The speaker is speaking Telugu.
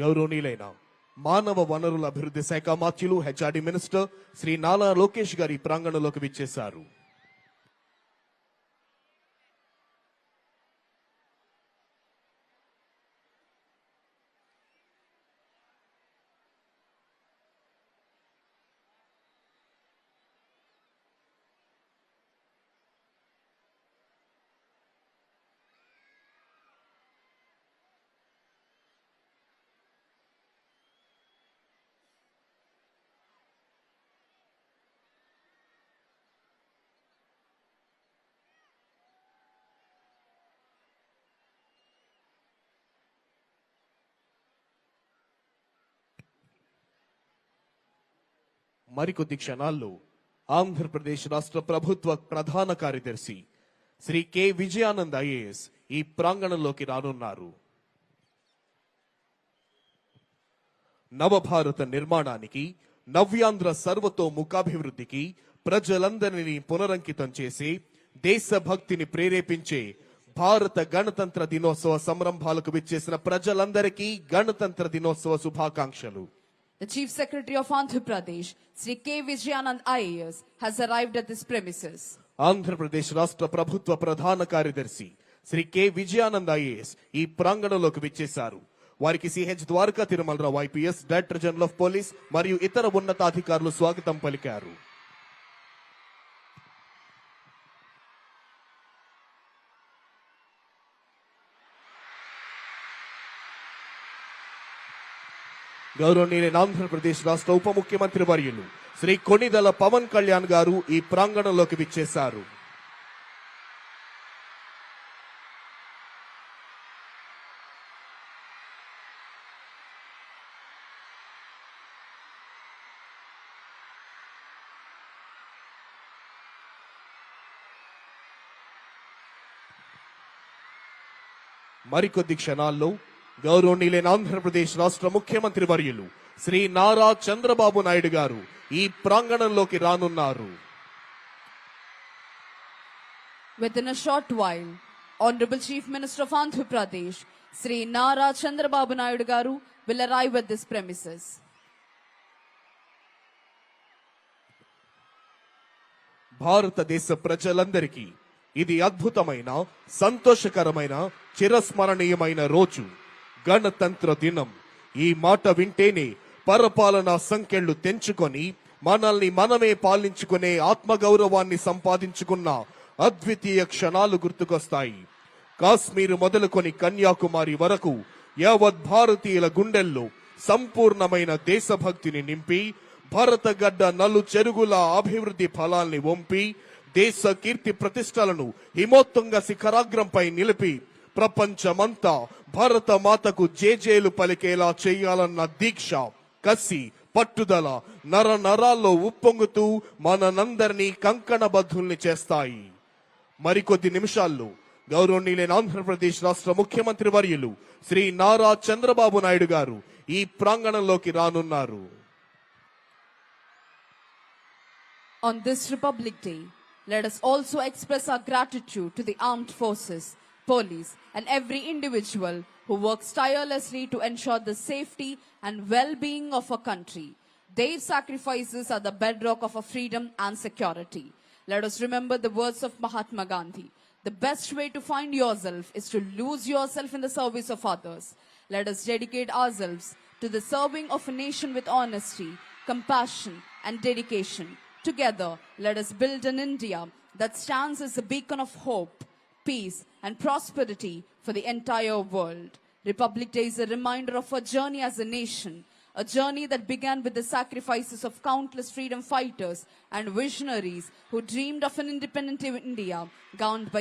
గౌరవనీయులైన మానవ వనరుల అభివృద్ధి శాఖ మాత్యులు హెచ్ఆర్డి మినిస్టర్ శ్రీ నారా లోకేష్ గారి ప్రాంగణంలోకి విచ్చేశారు. మరికొద్ది క్షణాల్లో ఆంధ్రప్రదేశ్ రాష్ట్ర ప్రభుత్వ ప్రధాన కార్యదర్శి శ్రీ కె. విజయానంద్ ఐఏఎస్ ఈ ప్రాంగణంలోకి రానున్నారు. నవభారత నిర్మాణానికి నవ్యాంధ్ర సర్వతోముఖాభివృద్ధికి ప్రజలందరినీ పునరంకితం చేసి దేశభక్తిని ప్రేరేపించే భారత గణతంత్ర దినోత్సవ సంరంభాలకు విచ్చేసిన ప్రజలందరికీ గణతంత్ర దినోత్సవ శుభాకాంక్షలు. The Chief Secretary of Andhra Pradesh, Sri K. Vijayanand IAS, has arrived at this premises. Andhra Pradesh రాష్ట్ర ప్రభుత్వ ప్రధాన కార్యదర్శి శ్రీ కె విజయానంద్ ఐఏఎస్ ఈ ప్రాంగణంలోకి విచ్చేశారు వారికి CH Dwaraka Tirumala Rao IPS director general of police మరియు ఇతర ఉన్నతాధికారులు స్వాగతం పలికారు గౌరవనీయులైన ఆంధ్రప్రదేశ్ రాష్ట్ర ఉప ముఖ్యమంత్రి వర్యులు శ్రీ కొణిదల పవన్ కళ్యాణ్ గారు ఈ ప్రాంగణంలోకి విచ్చేశారు. మరికొద్ది క్షణాల్లో గౌరవనీయులైన ఆంధ్రప్రదేశ్ రాష్ట్ర ముఖ్యమంత్రి వర్యులు శ్రీ నారా చంద్రబాబు నాయుడు గారు ఈ ప్రాంగణంలోకి రానున్నారు Within a short while, Honorable Chief Minister of Andhra Pradesh, Sri Nara Chandrababu Naidu Garu, will arrive at this premises. భారతదేశ ప్రజలందరికీ ఇది అద్భుతమైన సంతోషకరమైన చిరస్మరణీయమైన రోజు గణతంత్ర దినం. ఈ మాట వింటేనే పరపాలనా సంఖ్యలు తెంచుకొని మనల్ని మనమే పాలించుకునే ఆత్మగౌరవాన్ని సంపాదించుకున్న అద్వితీయ క్షణాలు గుర్తుకొస్తాయి. కాశ్మీరు మొదలుకొని కన్యాకుమారి వరకు యావత్ భారతీయుల గుండెల్లో సంపూర్ణమైన దేశభక్తిని నింపి భారతగడ్డ నలు చెరుగుల అభివృద్ధి ఫలాల్ని వంపి దేశ కీర్తి ప్రతిష్టలను హిమోత్తుంగ శిఖరాగ్రంపై నిలిపి ప్రపంచమంతా భారత మాతకు జేజేలు పలికేలా చేయాలన్న దీక్ష కసి పట్టుదల నర నరాల్లో ఉప్పొంగుతూ మనందరినీ కంకణబద్ధుల్ని చేస్తాయి. మరికొద్ది నిమిషాల్లో గౌరవనీయులైన ఆంధ్రప్రదేశ్ రాష్ట్ర ముఖ్యమంత్రి వర్యులు శ్రీ నారా చంద్రబాబు నాయుడు గారు ఈ ప్రాంగణంలోకి రానున్నారు. On this Republic Day, let us also express our gratitude to the armed forces, police, and every individual who works tirelessly to ensure the safety and well-being of our country. Their sacrifices are the bedrock of our freedom and security. Let us remember the words of Mahatma Gandhi. The best way to find yourself is to lose yourself in the service of others. Let us dedicate ourselves to the serving of a nation with honesty, compassion, and dedication. Together, let us build an India that stands as a beacon of hope, peace, and prosperity for the entire world. Republic Day is a reminder of our journey as a nation, a journey that began with the sacrifices of countless freedom fighters and visionaries who dreamed of an independent India governed by